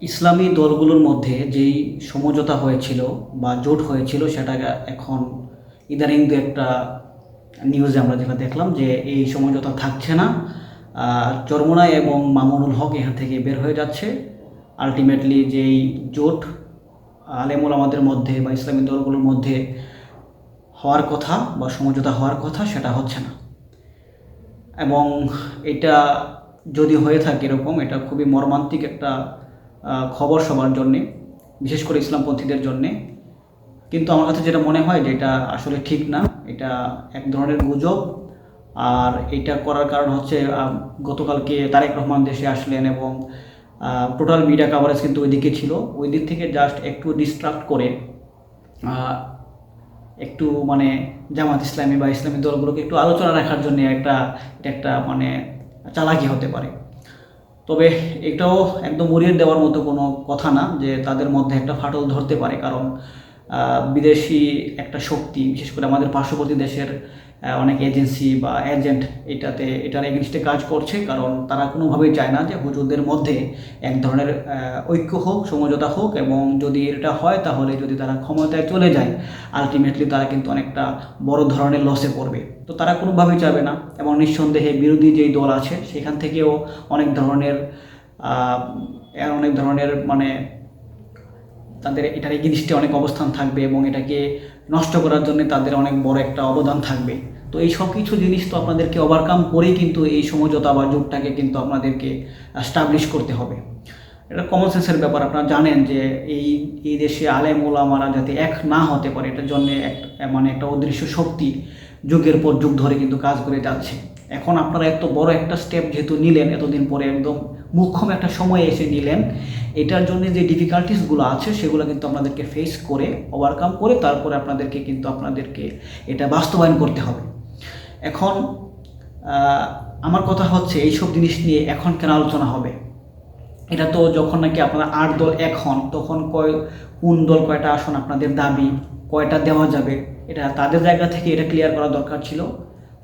ইসলামী দলগুলোর মধ্যে যেই সমঝোতা হয়েছিল বা জোট হয়েছিল সেটা এখন ইদানিং দু একটা নিউজে আমরা যেটা দেখলাম যে এই সমঝোতা থাকছে না। আহ, চরমোনাই এবং মামুনুল হক এখান থেকে বের হয়ে যাচ্ছে। আলটিমেটলি যেই জোট আলেমুল আমাদের মধ্যে বা ইসলামী দলগুলোর মধ্যে হওয়ার কথা বা সমঝোতা হওয়ার কথা সেটা হচ্ছে না। এবং এটা যদি হয়ে থাকে এরকম এটা খুবই মর্মান্তিক একটা খবর সবার জন্যে, বিশেষ করে ইসলামপন্থীদের জন্যে। কিন্তু আমার কাছে যেটা মনে হয় যে এটা আসলে ঠিক না, এটা এক ধরনের গুজব। আর এটা করার কারণ হচ্ছে গতকালকে তারেক রহমান দেশে আসলেন এবং টোটাল মিডিয়া কাভারেজ কিন্তু ওই দিকে ছিল। ওই দিক থেকে জাস্ট একটু ডিস্ট্রাক্ট করে একটু মানে জামাত ইসলামী বা ইসলামী দলগুলোকে একটু আলোচনা রাখার জন্য একটা একটা মানে চালাকি হতে পারে। তবে এটাও একদম উড়িয়ে দেওয়ার মতো কোনো কথা না যে তাদের মধ্যে একটা ফাটল ধরতে পারে। কারণ বিদেশি একটা শক্তি, বিশেষ করে আমাদের পার্শ্ববর্তী দেশের অনেক এজেন্সি বা এজেন্ট এটাতে, এটার এগেনস্টে কাজ করছে, কারণ তারা কোনোভাবেই চায় না যে হুজুরদের মধ্যে এক ধরনের ঐক্য হোক, সমঝোতা হোক, এবং যদি এটা হয় তাহলে যদি তারা ক্ষমতায় চলে যায় আলটিমেটলি তারা কিন্তু অনেকটা বড় ধরনের লসে পড়বে। তো তারা কোনোভাবেই চাবে না, এবং নিঃসন্দেহে বিরোধী যেই দল আছে, সেখান থেকেও অনেক ধরনের অনেক ধরনের মানে তাদের এটার এগেনিস্টে অনেক অবস্থান থাকবে, এবং এটাকে নষ্ট করার জন্য তাদের অনেক বড় একটা অবদান থাকবে। তো এই সব কিছু জিনিস তো আপনাদেরকে ওভারকাম করেই কিন্তু এই সমঝোতা বা জোটটাকে কিন্তু আপনাদেরকে স্টাবলিশ করতে হবে। এটা কমন সেন্সের ব্যাপার, আপনারা জানেন যে এই এই দেশে আলেম ওলামারা যাতে এক না হতে পারে, এটার জন্য এক মানে একটা অদৃশ্য শক্তি যুগের পর যুগ ধরে কিন্তু কাজ করে যাচ্ছে। এখন আপনারা এত বড় একটা স্টেপ যেহেতু নিলেন, এতদিন পরে একদম মুখ্যম একটা সময়ে এসে নিলেন, এটার জন্য যে ডিফিকাল্টিসগুলো আছে, সেগুলো কিন্তু আপনাদেরকে ফেস করে ওভারকাম করে তারপরে আপনাদেরকে কিন্তু আপনাদেরকে এটা বাস্তবায়ন করতে হবে। এখন আমার কথা হচ্ছে এইসব জিনিস নিয়ে এখন কেন আলোচনা হবে। এটা তো যখন নাকি আপনারা আট দল এক হন, তখন কয়, কোন দল কয়টা আসন আপনাদের দাবি, কয়টা দেওয়া যাবে, এটা তাদের জায়গা থেকে এটা ক্লিয়ার করা দরকার ছিল।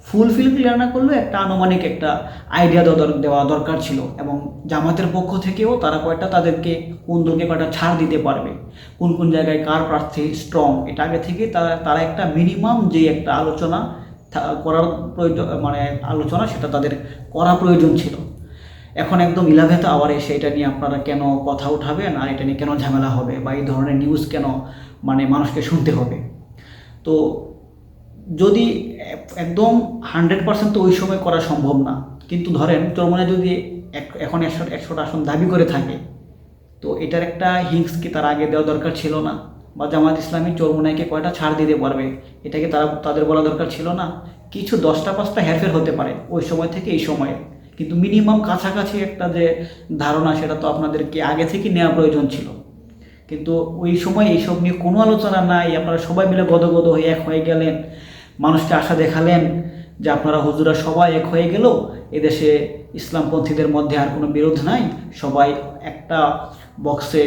ফুলফিল ক্লিয়ার না করলেও একটা আনুমানিক একটা আইডিয়া দেওয়া দরকার ছিল এবং জামাতের পক্ষ থেকেও তারা কয়েকটা তাদেরকে কোন দলকে কয়টা ছাড় দিতে পারবে, কোন কোন জায়গায় কার প্রার্থী স্ট্রং এটা আগে থেকে তারা তারা একটা মিনিমাম যে একটা আলোচনা করার প্রয়োজন মানে আলোচনা সেটা তাদের করা প্রয়োজন ছিল। এখন একদম ইলেভেন্থ আওয়ারে এসে এটা নিয়ে আপনারা কেন কথা উঠাবেন আর এটা নিয়ে কেন ঝামেলা হবে বা এই ধরনের নিউজ কেন মানে মানুষকে শুনতে হবে। তো যদি একদম হান্ড্রেড পার্সেন্ট তো ওই সময় করা সম্ভব না। কিন্তু ধরেন চরমনে যদি এখন একশো, একশোটা আসন দাবি করে থাকে, তো এটার একটা হিংস কি তার আগে দেওয়া দরকার ছিল না? বা জামাত ইসলামী চরমুনাইকে কয়টা ছাড় দিতে পারবে? এটাকে তারা, তাদের বলা দরকার ছিল না? কিছু দশটা, পাঁচটা হেরফের হতে পারে, ওই সময় থেকে এই সময়ে। কিন্তু মিনিমাম কাছাকাছি একটা যে ধারণা, সেটা তো আপনাদেরকে আগে থেকে নেওয়া প্রয়োজন ছিল। কিন্তু ওই সময় এইসব নিয়ে কোনো আলোচনা নাই, আপনারা সবাই মিলে গদগদ হয়ে এক হয়ে গেলেন। মানুষকে আশা দেখালেন যে আপনারা হুজুরা সবাই এক হয়ে গেল, এদেশে ইসলামপন্থীদের মধ্যে আর কোনো বিরোধ নাই। সবাই একটা বক্সে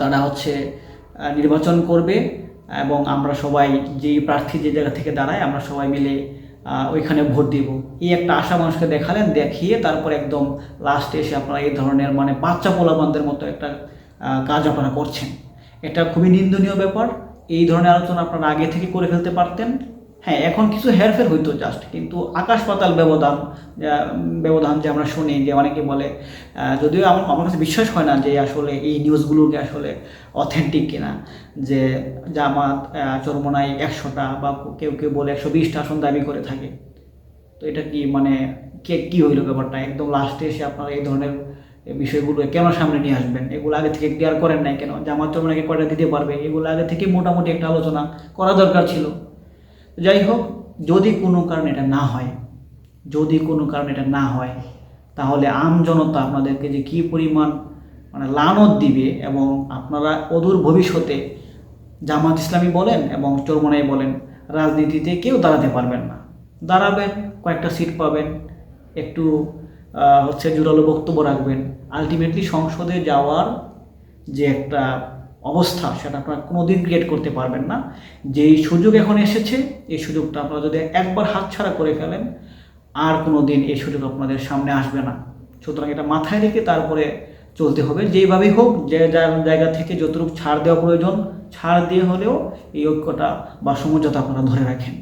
তারা হচ্ছে নির্বাচন করবে এবং আমরা সবাই যেই প্রার্থী যে জায়গা থেকে দাঁড়ায়, আমরা সবাই মিলে ওইখানে ভোট দিব। এই একটা আশা মানুষকে দেখালেন, দেখিয়ে তারপর একদম লাস্টে এসে আপনারা এই ধরনের মানে বাচ্চা পোলাবানদের মতো একটা কাজ আপনারা করছেন। এটা খুবই নিন্দনীয় ব্যাপার। এই ধরনের আলোচনা আপনারা আগে থেকে করে ফেলতে পারতেন। হ্যাঁ এখন কিছু হেরফের হইতো জাস্ট কিন্তু আকাশ পাতাল ব্যবধান ব্যবধান যে আমরা শুনি যে অনেকে বলে যদিও আমার আমার কাছে বিশ্বাস হয় না যে আসলে এই নিউজগুলোকে আসলে অথেন্টিক কিনা যে জামাত আহ, চরমোনাই একশোটা বা কেউ কেউ বলে একশো বিশটা আসন দাবি করে থাকে। তো এটা কি মানে কে কী হইল ব্যাপারটা? একদম লাস্টে এসে আপনারা এই ধরনের বিষয়গুলো কেন সামনে নিয়ে আসবেন? এগুলো আগে থেকে ক্লিয়ার করেন নাই কেন? জামাত চরমোনাইকে কয়টা দিতে পারবে? এগুলো আগে থেকে মোটামুটি একটা আলোচনা করা দরকার ছিল। যাই হোক, যদি কোনো কারণে এটা না হয়, যদি কোনো কারণে এটা না হয়, তাহলে আম জনতা আপনাদেরকে যে কী পরিমাণ মানে লানত দিবে এবং আপনারা অদূর ভবিষ্যতে জামাত ইসলামী বলেন এবং চরমনাই বলেন, রাজনীতিতে কেউ দাঁড়াতে পারবেন না। দাঁড়াবেন, কয়েকটা সিট পাবেন, একটু হচ্ছে জোরালো বক্তব্য রাখবেন। আলটিমেটলি সংসদে যাওয়ার যে একটা অবস্থা, সেটা আপনারা কোনোদিন ক্রিয়েট করতে পারবেন না। যেই সুযোগ এখন এসেছে, এই সুযোগটা আপনারা যদি একবার হাতছাড়া করে ফেলেন, আর কোনো দিন এই সুযোগ আপনাদের সামনে আসবে না। সুতরাং এটা মাথায় রেখে তারপরে চলতে হবে। যেইভাবেই হোক, যে জায়গা থেকে যতটুকু ছাড় দেওয়া প্রয়োজন, ছাড় দিয়ে হলেও এই ঐক্যটা বা সমঝোতা আপনারা ধরে রাখেন।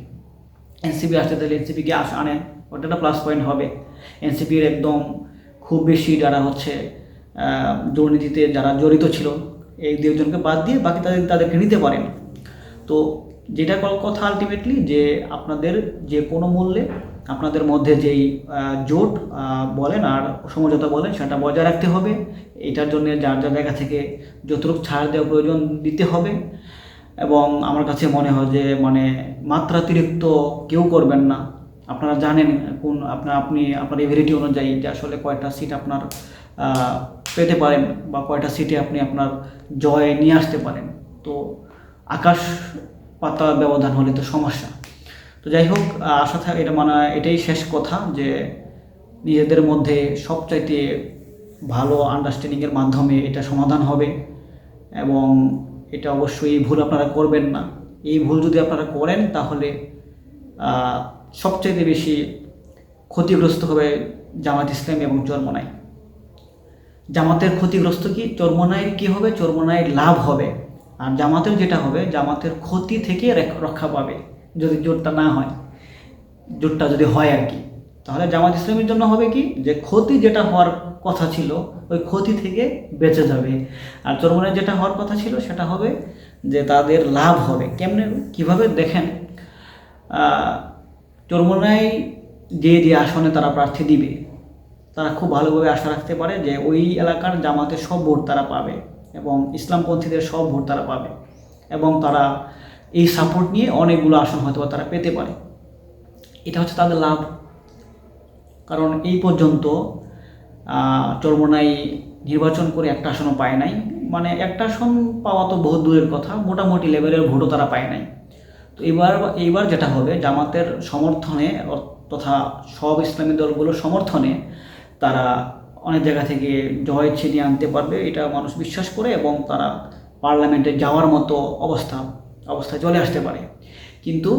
এনসিপি আসতে তাহলে এনসিপিকে আস আনেন ওটা একটা প্লাস পয়েন্ট হবে। এনসিপির একদম খুব বেশি যারা হচ্ছে দুর্নীতিতে যারা জড়িত ছিল, এই দুজনকে বাদ দিয়ে বাকি তাদের, তাদেরকে নিতে পারেন। তো যেটা কথা আলটিমেটলি যে আপনাদের যে কোনো মূল্যে, আপনাদের মধ্যে যেই জোট বলেন আর সমঝোতা বলেন, সেটা বজায় রাখতে হবে। এটার জন্য যার যার জায়গা থেকে যতটুকু ছাড় দেওয়া প্রয়োজন দিতে হবে। এবং আমার কাছে মনে হয় যে মানে মাত্রাতিরিক্ত কেউ করবেন না। আপনারা জানেন কোন আপনার আপনি আপনার এভিলিটি অনুযায়ী যে আসলে কয়টা সিট আপনার পেতে পারেন বা কয়টা সিটে আপনি আপনার জয় নিয়ে আসতে পারেন। তো আকাশ পাতা ব্যবধান হলে তো সমস্যা। তো যাই হোক আশা থাকে এটা মানে এটাই শেষ কথা যে নিজেদের মধ্যে সবচাইতে ভালো আন্ডারস্ট্যান্ডিংয়ের মাধ্যমে এটা সমাধান হবে এবং এটা অবশ্যই এই ভুল আপনারা করবেন না। এই ভুল যদি আপনারা করেন তাহলে সবচাইতে বেশি ক্ষতিগ্রস্ত হবে জামাত ইসলাম এবং চরমনাই। জামাতের ক্ষতিগ্রস্ত কি? চরমনাইয়ের কি হবে? চরমনাইয়ের লাভ হবে। আর জামাতের যেটা হবে, জামাতের ক্ষতি থেকে রক্ষা পাবে যদি জোটটা না হয়। জোটটা যদি হয় আর কি। তাহলে জামাত ইসলামের জন্য হবে কি? যে ক্ষতি যেটা হওয়ার কথা ছিল, ওই ক্ষতি থেকে বেঁচে যাবে। আর চরমনায় যেটা হওয়ার কথা ছিল, সেটা হবে যে তাদের লাভ হবে। কেমনে? কীভাবে? দেখেন চরমনায় যে যে আসনে তারা প্রার্থী দিবে, তারা খুব ভালোভাবে আশা রাখতে পারে যে ওই এলাকার জামাতের সব ভোট তারা পাবে এবং ইসলামপন্থীদের সব ভোট তারা পাবে এবং তারা এই সাপোর্ট নিয়ে অনেকগুলো আসন হয়তো তারা পেতে পারে। এটা হচ্ছে তাদের লাভ। কারণ এই পর্যন্ত চরমোনাই নির্বাচন করে একটা আসনও পায় নাই। মানে একটা আসন পাওয়া তো বহু দূরের কথা, মোটামুটি লেভেলের ভোটও তারা পায় নাই। তো এবার এইবার যেটা হবে, জামাতের সমর্থনে তথা সব ইসলামী দলগুলোর সমর্থনে তারা অনেক জায়গা থেকে জয় ছিনিয়ে আনতে পারবে, এটা মানুষ বিশ্বাস করে এবং তারা পার্লামেন্টে যাওয়ার মতো অবস্থা অবস্থায় চলে আসতে পারে। কিন্তু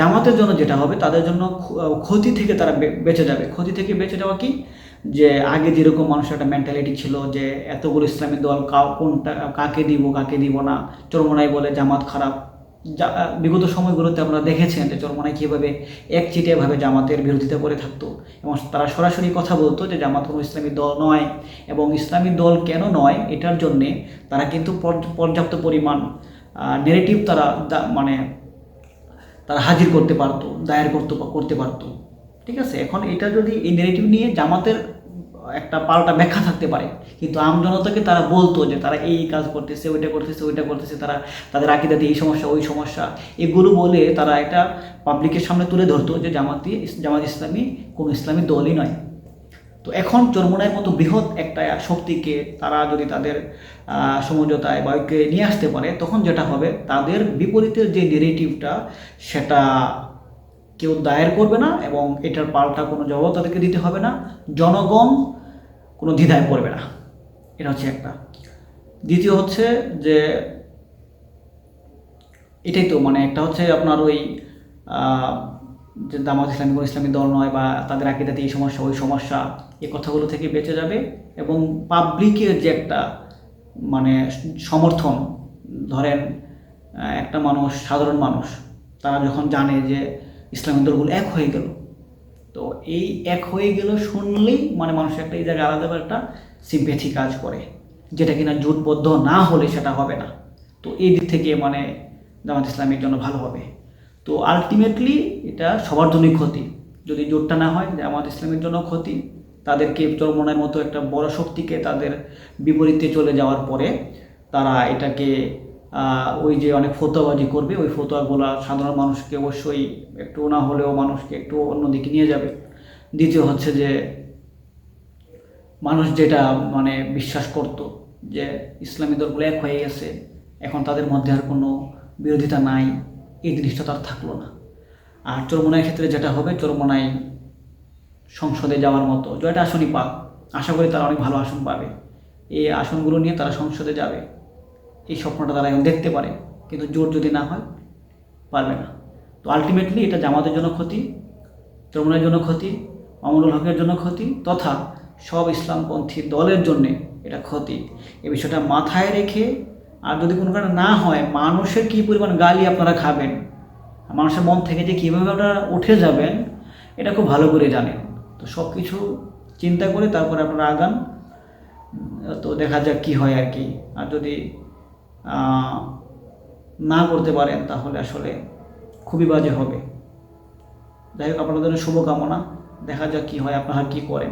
জামাতের জন্য যেটা হবে, তাদের জন্য ক্ষতি থেকে তারা বেঁচে যাবে। ক্ষতি থেকে বেঁচে যাওয়া কি? যে আগে যেরকম মানুষের একটা মেন্টালিটি ছিল যে, এতগুলো ইসলামী দল কোনটা, কাকে দিব কাকে দিব না, চরমনাই বলে জামাত খারাপ যা বিগত সময়গুলোতে আপনারা দেখেছেন যে চরমনাই কীভাবে এক চিটিয়াভাবে জামাতের বিরোধিতা করে থাকতো এবং তারা সরাসরি কথা বলতো যে জামাত কোনো ইসলামী দল নয় এবং ইসলামী দল কেন নয় এটার জন্যে তারা কিন্তু পর্যাপ্ত পরিমাণ নেগেটিভ তারা মানে তারা হাজির করতে পারতো, দায়ের করতে করতে পারতো। ঠিক আছে? এখন এটা যদি এই নেগেটিভ নিয়ে জামাতের একটা পাল্টা ব্যাখ্যা থাকতে পারে। কিন্তু আম জনতাকে তারা বলতো যে তারা এই কাজ করতেছে, ওইটা করতেছে ওইটা করতেছে, তারা তাদের আকিদাতে এই সমস্যা, ওই সমস্যা। এগুলো বলে তারা এটা পাবলিকের সামনে তুলে ধরতো যে জামাতি জামাত ইসলামী কোনো ইসলামী দলই নয়। তো এখন চরমোনাইয়ের মতো বৃহৎ একটা শক্তিকে তারা যদি তাদের সমঝোতায় বা নিয়ে আসতে পারে, তখন যেটা হবে তাদের বিপরীতের যে নেগেটিভটা সেটা কেউ দায়ের করবে না এবং এটার পাল্টা কোনো জবাব তাদেরকে দিতে হবে না। জনগণ কোনো দ্বিধায় পড়বে না। এটা হচ্ছে একটা। দ্বিতীয় হচ্ছে যে, এটাই তো মানে একটা হচ্ছে আপনার ওই যে দামাত ইসলামী কোনো ইসলামী দল নয় বা তাদের আকিদাতে এই সমস্যা, ওই সমস্যা এই কথাগুলো থেকে বেঁচে যাবে এবং পাবলিকের যে একটা মানে সমর্থন, ধরেন একটা মানুষ, সাধারণ মানুষ, তারা যখন জানে যে ইসলামী দলগুলো এক হয়ে গেল। তো এই এক হয়ে গেল শুনলেই মানে মানুষ একটা এই জায়গায় আলাদা একটা সিম্পেথি কাজ করে, যেটা কিনা জোটবদ্ধ না হলে সেটা হবে না। তো এই দিক থেকে মানে জামাত ইসলামের জন্য ভালো হবে। তো আলটিমেটলি এটা সবার জন্যই ক্ষতি। যদি জোটটা না হয়, জামাত ইসলামের জন্য ক্ষতি। তাদেরকে চরমনের মতো একটা বড় শক্তিকে তাদের বিপরীতে চলে যাওয়ার পরে তারা এটাকে ওই যে অনেক ফতোয়াবাজি করবে, ওই ফতোয়াগুলো সাধারণ মানুষকে অবশ্যই একটু না হলেও মানুষকে একটু অন্যদিকে নিয়ে যাবে। দ্বিতীয় হচ্ছে যে, মানুষ যেটা মানে বিশ্বাস করত যে ইসলামী দলগুলো এক হয়ে গেছে, এখন তাদের মধ্যে আর কোনো বিরোধিতা নাই, এই জিনিসটা তার থাকল না। আর চরমোনাইয়ের ক্ষেত্রে যেটা হবে চরমোনাই সংসদে যাওয়ার মতো, জয়টা আসনই পাক। আশা করি তারা অনেক ভালো আসন পাবে। এই আসনগুলো নিয়ে তারা সংসদে যাবে। এই স্বপ্নটা তারা এখন দেখতে পারে, কিন্তু জোর যদি না হয় পারবে না। তো আলটিমেটলি এটা জামাতের জন্য ক্ষতি চরমনের জন্য ক্ষতি, মামুনুল হকের জন্য ক্ষতি, তথা সব ইসলামপন্থী দলের জন্যে এটা ক্ষতি। এ বিষয়টা মাথায় রেখে আর যদি কোনো কারণে না হয়, মানুষের কী পরিমাণ গালি আপনারা খাবেন, মানুষের মন থেকে যে কীভাবে আপনারা উঠে যাবেন, এটা খুব ভালো করে জানেন। তো সব কিছু চিন্তা করে তারপরে আপনারা আগান, তো দেখা যাক কী হয় আর কি। আর যদি না করতে পারেন, তাহলে আসলে খুবই বাজে হবে। যাই হোক, আপনাদের জন্য শুভকামনা। দেখা যাক কী হয়, আপনারা কী করেন।